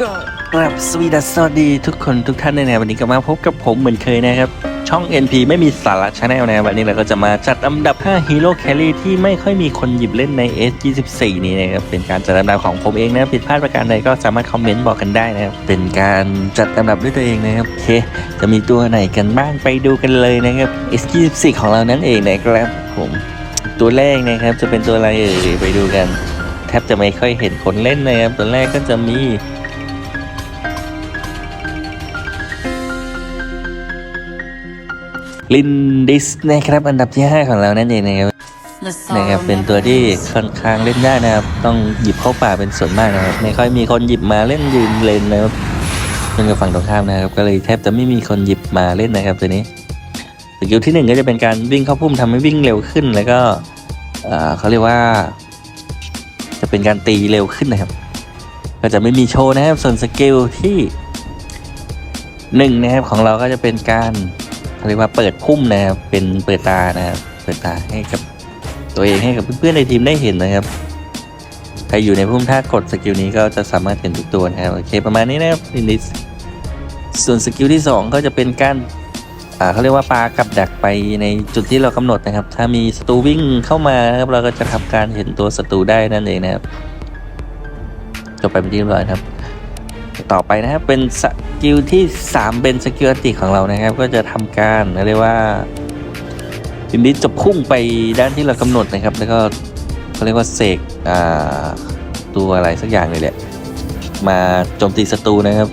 ก็กราบสวีดัสสวัสดีทุกคนทุกท่านในวันนี้ก็มาพบกับผมเหมือนเคยนะครับ ช่อง NP ไม่มีสาระชาแนลนะวันนี้เราก็จะมาจัดอันดับ 5 ฮีโร่แคลรี่ที่ไม่ค่อยมีคนหยิบเล่นใน S24 นี้นะครับเป็นการจัดอันดับของผมเองนะผิดพลาดประการใดก็สามารถคอมเมนต์บอกกันได้นะครับเป็นการจัดอันดับด้วยตัวเองนะครับโอเคจะมีตัวไหนกันบ้างไปดูกันเลยนะครับ S24 ของเรานั่นเองนะครับผมตัวแรกนะครับจะเป็นตัวอะไรเอ่ยไปดูกัน แทบจะไม่ค่อยเห็นคนเล่นนะครับตัวแรกก็จะมี ลินดิสนะครับ อันดับที่ 5 ของเรานั่นเองนะครับนะครับเป็นตัวที่ค่อนข้างเล่นได้นะครับ ต้องหยิบเข้าป่าเป็นส่วนมากนะครับ ไม่ค่อยมีคนหยิบมาเล่นยืนเลนนะครับเป็นกับฝั่งตรงข้ามนะครับ ก็เลยแทบจะไม่มีคนหยิบมาเล่นนะครับตัวนี้สกิลที่หนึ่งก็จะเป็นการวิ่งเข้าพุ่มทำให้วิ่งเร็วขึ้น แล้วก็เอ่อเขาเรียกว่า จะเป็นการตีเร็วขึ้นนะครับ ก็จะไม่มีโชว์นะครับส่วนสกิลที่หนึ่งนะครับของเราก็จะเป็นการ เขาเรียกว่าเปิดพุ่มนะครับเป็นเปิดตานะครับเปิดตาให้กับตัวเองให้กับเพื่อนๆในทีมได้เห็นนะครับใครอยู่ในพุ่มถ้ากดสกิลนี้ก็จะสามารถเห็นทุกตัวนะครับโอเคประมาณนี้นะครับลินิสส่วนสกิลที่สองก็จะเป็นการเขาเรียกว่าปลากับดักไปในจุดที่เรากำหนดนะครับ ถ้ามีศัตรูวิ่งเข้ามาครับเราก็จะทำการเห็นตัวศัตรูได้นั่นเองนะครับจบไปเป็นที่เรียบร้อยครับ ต่อไปนะครับเป็นสกิลที่ 3 เป็นสกิลอันติของเรานะครับ ก็จะทำการเรียกว่าทีนี้จะพุ่งไปด้านที่เรากำหนดนะครับ แล้วก็เขาเรียกว่าเสกตัวอะไรสักอย่างเลยแหละมาโจมตีศัตรูนะครับ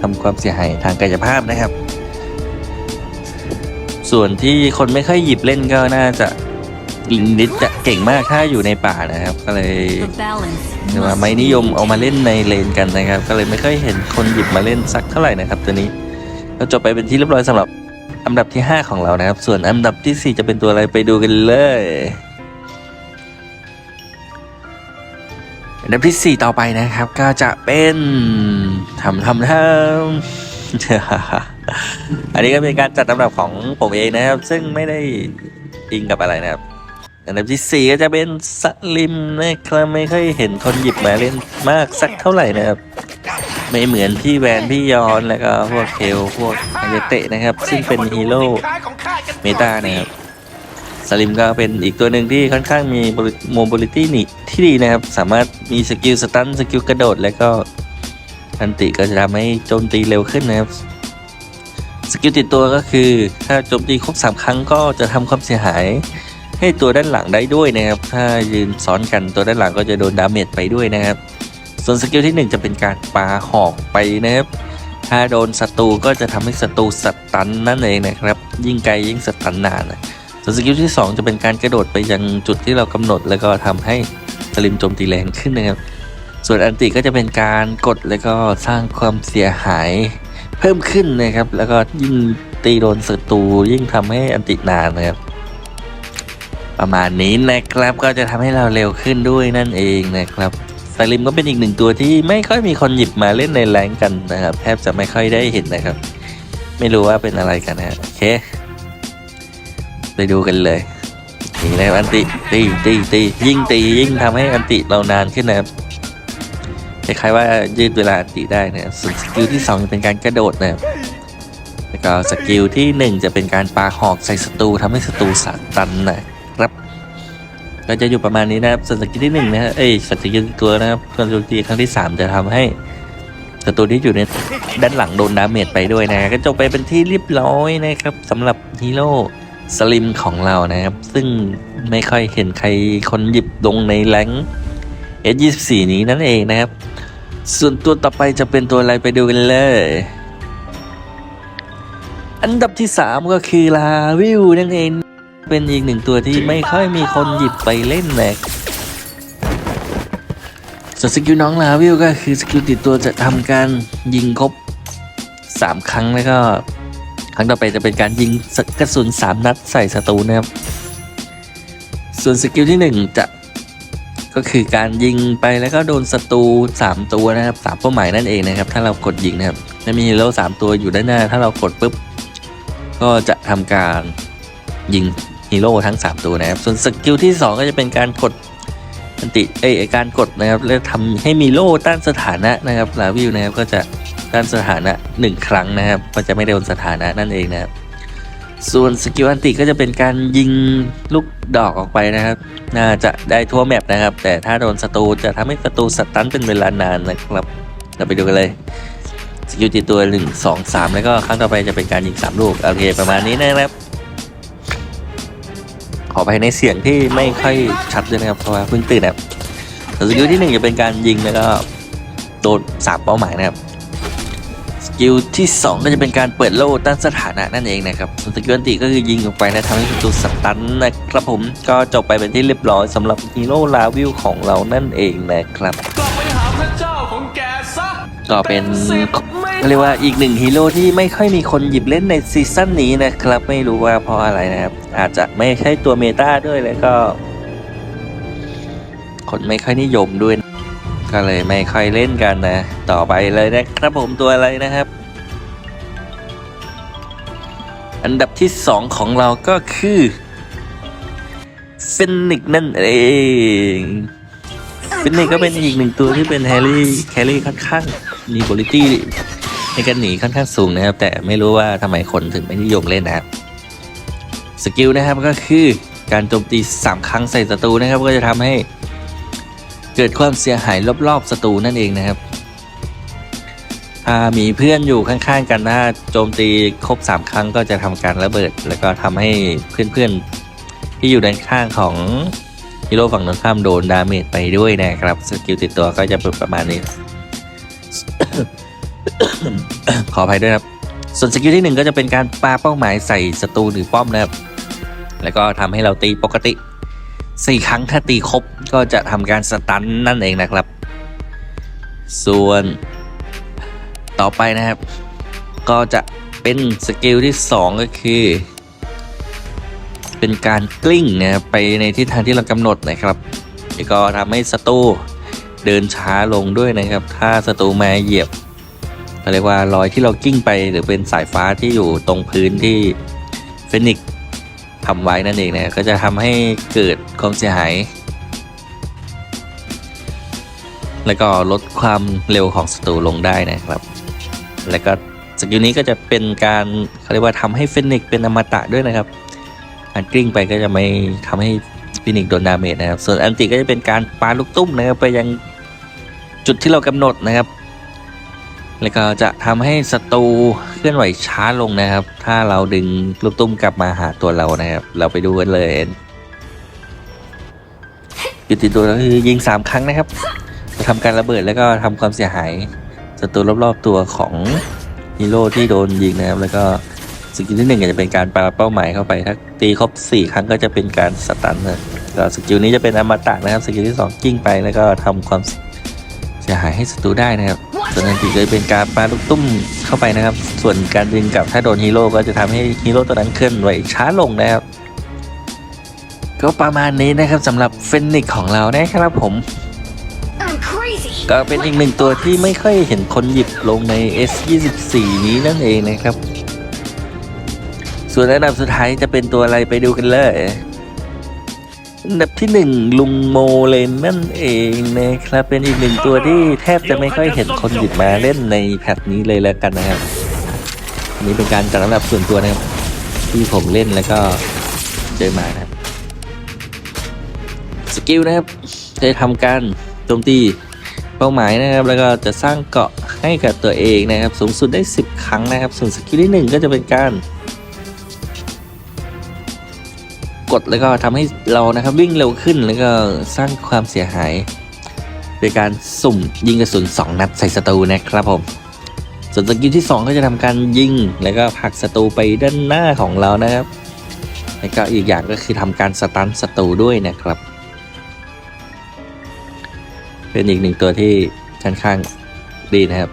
ทำความเสียหายทางกายภาพนะครับ ส่วนที่คนไม่ค่อยหยิบเล่นก็น่าจะลินดิสจะเก่งมากถ้าอยู่ในป่านะครับ ก็เลย เรียกว่าไม่นิยมเอามาเล่นในเลนกันนะครับ ก็เลยไม่ค่อยเห็นคนหยิบมาเล่นสักเท่าไหร่นะครับ ตัวนี้ก็จบไปเป็นที่เรียบร้อยสำหรับอันดับที่ 5 ของเรานะครับ ส่วนอันดับทีสี่ 4 จะเป็นตัวอะไรไปดูกันเลยอันดับที่ 4 ต่อไปนะครับ ก็จะเป็นทำทำทำอันนี้ก็เป็นการจัดลำดับของผมเองนะครับ ซึ่งไม่ได้อิงกับอะไรนะครับ อันดับที่ 4 ก็จะเป็นสลิมนะครับไม่ค่อยเห็นคนหยิบมาเล่นมากสักเท่าไหร่นะครับ ไม่เหมือนพี่แวนพี่ยอนแล้วก็พวกเคลพวกอายเตะนะครับ ซึ่งเป็นฮีโร่เมตานะครับสลิมก็เป็นอีกตัวหนึ่งที่ค่อนข้างมีโมบิลิตี้นี่ที่ดีนะครับ สามารถมีสกิลสตันสกิลกระโดด แล้วก็อันติก็จะทำให้โจมตีเร็วขึ้นนะครับสกิลติดตัวก็คือถ้าโจมตีครบสามครั้งก็จะทำความเสียหาย ให้ตัวด้านหลังได้ด้วยนะครับ ถ้ายืนซ้อนกันตัวด้านหลังก็จะโดนดาเมจไปด้วยนะครับ ส่วนสกิลที่ 1 จะเป็นการปาหอกไปนะครับ ถ้าโดนศัตรูก็จะทำให้ศัตรูสตันนั่นเองนะครับ ยิ่งไกลยิ่งสตันนานนะส่วนสกิลที่ 2 จะเป็นการกระโดดไปยังจุดที่เรากำหนด แล้วก็ทำให้สลิมโจมตีแรงขึ้นนะครับ ส่วนอันติก็จะเป็นการกดแล้วก็สร้างความเสียหายเพิ่มขึ้นนะครับ แล้วก็ยิ่งตีโดนศัตรูยิ่งทำให้อันตินานนะครับ ประมาณนี้นะครับก็จะทำให้เราเร็วขึ้นด้วยนั่นเองนะครับสลิมก็เป็นอีกหนึ่งตัวที่ไม่ค่อยมีคนหยิบมาเล่นในแรงกันนะครับ แทบจะไม่ค่อยได้เห็นนะครับ ไม่รู้ว่าเป็นอะไรกันนะโอเค ไปดูกันเลยนี่นะอันติตีตีตียิ่งตียิ่งทำให้อันติเรานานขึ้นนะครับคล้ายๆว่ายืดเวลาอันติได้นะส่วนสกิลที่สองจะเป็นการกระโดดนะครับแล้วก็สกิลที่หนึ่งจะเป็นการปาหอกใส่ศัตรูทำให้ศัตรูสานตันนะ ก็จะอยู่ประมาณนี้นะครับส่วนสกิลที่หนึ่งนะฮะเอ้ยสกิลตัวนะครับส่วนสกิลครั้งที่สามจะทำให้ศัตรูที่อยู่ในด้านหลังโดนดาเมจไปด้วยนะก็จบไปเป็นที่เรียบร้อยนะครับสำหรับฮีโร่สลิมของเรานะครับ ซึ่งไม่ค่อยเห็นใครคนหยิบลงในแรงเอยี่สี่นี้นั่นเองนะครับ ส่วนตัวต่อไปจะเป็นตัวอะไรไปดูกันเลย อันดับที่ 3 ก็คือลาวิวนั่นเอง เป็นอีกหนึ่งตัวที่ไม่ค่อยมีคนหยิบไปเล่นนะส่วนสกิลน้องลาวิวก็คือสกิลติดตัวจะทำการยิงครบ 3 ครั้งแล้วก็ ครั้งต่อไปจะเป็นการยิงกระสุน 3 นัดใส่ศัตรูนะครับ ส่วนสกิลที่ 1 จะก็คือการยิงไปแล้วก็โดนศัตรู3 ตัวนะครับสามเป้าหมายนั่นเองนะครับ ถ้าเรากดยิงนะครับจะมีฮีโร่สามตัวอยู่ด้านหน้า ถ้าเรากดปุ๊บก็จะทำการยิง ฮีโร่ทั้ง 3 ตัวนะครับ ส่วนสกิลที่ 2 ก็จะเป็นการกดอันติเอยไอ้การกดนะครับแล้วทำให้มีโล่ต้านสถานะนะครับลาวิวนะครับก็จะต้านสถานะหนึ่งครั้งนะครับ ก็จะไม่โดนสถานะนั่นเองนะครับ ส่วนสกิลอันติก็จะเป็นการยิงลูกดอกออกไปนะครับ น่าจะได้ทั่วแมปนะครับ แต่ถ้าโดนศัตรูจะทำให้ศัตรูสตันเป็นเวลานานนะครับ เราไปดูกันเลยสกิลติดตัวหนึ่งสองสามแล้วก็ครั้งต่อไปจะเป็นการยิงสามลูกโอเคประมาณนี้นะครับ อไปในเสียงที่ไม่ค่อยชัดด้วยนะครับเพราะว่าเพิ่งตื่นนะครับส่วนสกิลที่หนึ่งจะเป็นการยิงแล้วก็โดนสามเป้าหมายนะครับสกิลที่ 2 ก็จะเป็นการเปิดโล่ต้านสถานะนั่นเองนะครับส่วนสกิลอันติก็คือยิงออกไปและทำให้ศัตรูสตันนะครับผมก็จบไปเป็นที่เรียบร้อยสำหรับฮีโร่ลาวิวของเรานั่นเองนะครับกลับไปหาพระเจ้าของแกซะก็เป็นสิทธิ์ไม่ เรียกว่าอีกหนึ่งฮีโร่ที่ไม่ค่อยมีคนหยิบเล่นในซีซั่นนี้นะครับ ไม่รู้ว่าเพราะอะไรนะครับ อาจจะไม่ใช่ตัวเมตาด้วยแล้วก็ คนไม่ค่อยนิยมด้วย ก็เลยไม่ค่อยเล่นกันนะ ต่อไปเลยนะครับผมตัวอะไรนะครับ อันดับที่สองของเราก็คือฟินิกนั่นเองฟินิกก็เป็นอีกหนึ่งตัวที่เป็นแฮร์รี่แครี่ค่อนข้างมีบริตี้ ในการหนีค่อนข้างสูงนะครับ แต่ไม่รู้ว่าทำไมคนถึงไม่นิยมเล่นนะครับสกิลนะครับก็คือการโจมตีสามครั้งใส่ศัตรูนะครับ ก็จะทำให้เกิดความเสียหายรอบๆศัตรูนั่นเองนะครับถ้ามีเพื่อนอยู่ข้างๆกันถ้าโจมตีครบ 3 ครั้งก็จะทำการระเบิด แล้วก็ทำให้เพื่อนๆที่อยู่ด้านข้างของฮีโร่ฝั่งตรงข้ามโดนดาเมจไปด้วยนะครับ สกิลติดตัวก็จะเป็นประมาณนี้ ขออภัยด้วยครับ ส่วนสกิลที่หนึ่งก็จะเป็นการปาเป้าหมายใส่ศัตรูหรือป้อมนะครับ แล้วก็ทำให้เราตีปกติสี่ครั้งถ้าตีครบก็จะทำการสตันนั่นเองนะครับ ส่วนต่อไปนะครับ ก็จะเป็นสกิลที่ 2 ก็คือ เป็นการกลิ้งนะครับไปในทิศทางที่เรากำหนดนะครับแล้วก็ทำให้ศัตรูเดินช้าลงด้วยนะครับ ถ้าศัตรูมาเหยียบ เขาเรียกว่ารอยที่เรากิ้งไปหรือเป็นสายฟ้าที่อยู่ตรงพื้นที่เฟนิกซ์ทำไว้นั่นเองนะก็จะทำให้เกิดความเสียหาย แล้วก็ลดความเร็วของศัตรูลงได้นะครับ แล้วก็สกิลนี้ก็จะเป็นการเขาเรียกว่าทำให้เฟนิกซ์เป็นอมตะด้วยนะครับการกลิ้งไปก็จะไม่ทำให้ฟินิกซ์โดนดาเมจนะครับ ส่วนอันติก็จะเป็นการปาลูกตุ้มนะครับไปยังจุดที่เรากำหนดนะครับ แล้วก็จะทำให้ศัตรูเคลื่อนไหวช้าลงนะครับ ถ้าเราดึงลูกตุ้มกลับมาหาตัวเรานะครับ เราไปดูกันเลยจุดติดตัวก็คือยิงสามครั้งนะครับ จะทำการระเบิดแล้วก็ทำความเสียหายศัตรูรอบๆตัวของฮีโร่ที่โดนยิงนะครับ แล้วก็สกิลที่หนึ่งจะเป็นการปาเป้าหมายเข้าไปถ้าตีครบสี่ครั้งก็จะเป็นการสตันนะก็สกิลนี้จะเป็นอมตะนะครับ สกิลที่สองกิ้งไปแล้วก็ทำความเสียหายให้ศัตรูได้นะครับ ส่วนอันติก็จะเป็นการปาลูกตุ้มเข้าไปนะครับ ส่วนการดึงกลับถ้าโดนฮีโร่ก็จะทำให้ฮีโร่ตัวนั้นเคลื่อนไหวช้าลงนะครับ ก็ประมาณนี้นะครับสำหรับเฟนิกของเรานะครับผม I'm crazy. ก็เป็นอีกหนึ่งตัวที่ไม่ค่อยเห็นคนหยิบลงใน S24 นี้นั่นเองนะครับ ส่วนอันดับสุดท้ายจะเป็นตัวอะไรไปดูกันเลย อันดับที่หนึ่งลุงโมเลนนั่นเองนะครับ เป็นอีกหนึ่งตัวที่แทบจะไม่ค่อยเห็นคนหยิบมาเล่นในแพทนี้เลยแล้วกันนะครับอันนี้เป็นการจัดอันดับส่วนตัวนะครับ ที่ผมเล่นแล้วก็เจอมานะครับสกิลนะครับจะทำการโจมตีเป้าหมายนะครับ แล้วก็จะสร้างเกาะให้กับตัวเองนะครับ สูงสุดได้ 10 ครั้งนะครับ ส่วนสกิลที่ 1 ก็จะเป็นการ ดแล้วก็ทำให้เรานะครับวิ่งเร็วขึ้นแล้วก็สร้างความเสียหาย โดยการสุ่มยิงกระสุน 2 นัดใส่ศัตรูนะครับผม ส่วนสกิลที่ 2 ก็จะทำการยิงแล้วก็ผลักศัตรูไปด้านหน้าของเรานะครับ แล้วก็อีกอย่างก็คือทำการสตันศัตรูด้วยนะครับ เป็นอีกหนึ่งตัวที่ค่อนข้างดีนะครับ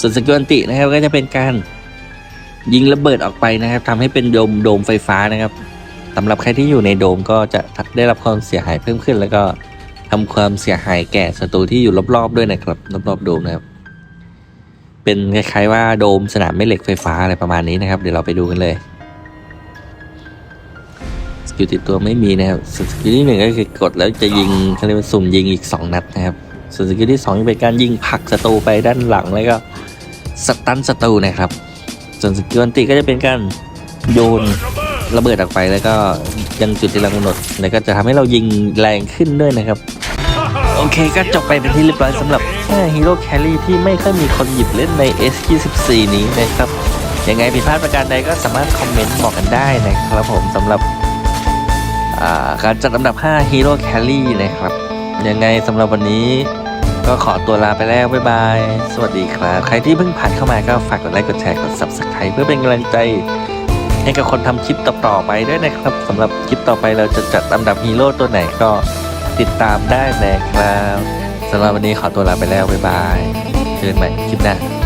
ส่วนสกิลอันตินะครับก็จะเป็นการยิงระเบิดออกไปนะครับทำให้เป็นโดมโดมไฟฟ้านะครับ สำหรับใครที่อยู่ในโดมก็จะได้รับความเสียหายเพิ่มขึ้น แล้วก็ทำความเสียหายแก่ศัตรูที่อยู่รอบๆด้วยนะครับรอบๆโดมนะครับ เป็นคล้ายๆว่าโดมสนามแม่เหล็กไฟฟ้าอะไรประมาณนี้นะครับ เดี๋ยวเราไปดูกันเลยสกิลติดตัวไม่มีนะครับสกิลที่หนึ่งก็คือกดแล้วจะยิงเขาเรียกว่าสุ่มยิงอีก 2 นัดนะครับส่วนสกิลที่2จะเป็นการยิงผลักศัตรูไปด้านหลังแล้วก็สตันศัตรูนะครับ ส่วนสกิลอันติก็จะเป็นการโยน ระเบิดออกไปแล้วก็ยังจุดที่เรากำหนดแล้วก็จะทำให้เรายิงแรงขึ้นด้วยนะครับ โอเคก็จบไปเป็นที่เรียบร้อยสำหรับฮีโร่แครี่ที่ไม่ค่อยมีคนหยิบเล่นใน S24 นี้นะครับยังไงผิดพลาดประการใดก็สามารถคอมเมนต์บอกกันได้นะครับผมสำหรับการจัดอันดับ 5 Hero Carry นะครับ ยังไงสำหรับวันนี้ก็ขอตัวลาไปแล้ว บ๊ายบาย สวัสดีครับ ใครที่เพิ่งผ่านเข้ามาก็ฝากกดไลค์ กดแชร์ กด Subscribe เพื่อเป็นกำลังใจ ให้กับคนทำคลิปต่อๆไปด้วยนะครับสำหรับคลิปต่อไปเราจะจัดอันดับฮีโร่ตัวไหนก็ติดตามได้นะครับสำหรับวันนี้ขอตัวลาไปแล้วบ๊ายบายเจอกันใหม่คลิปหน้า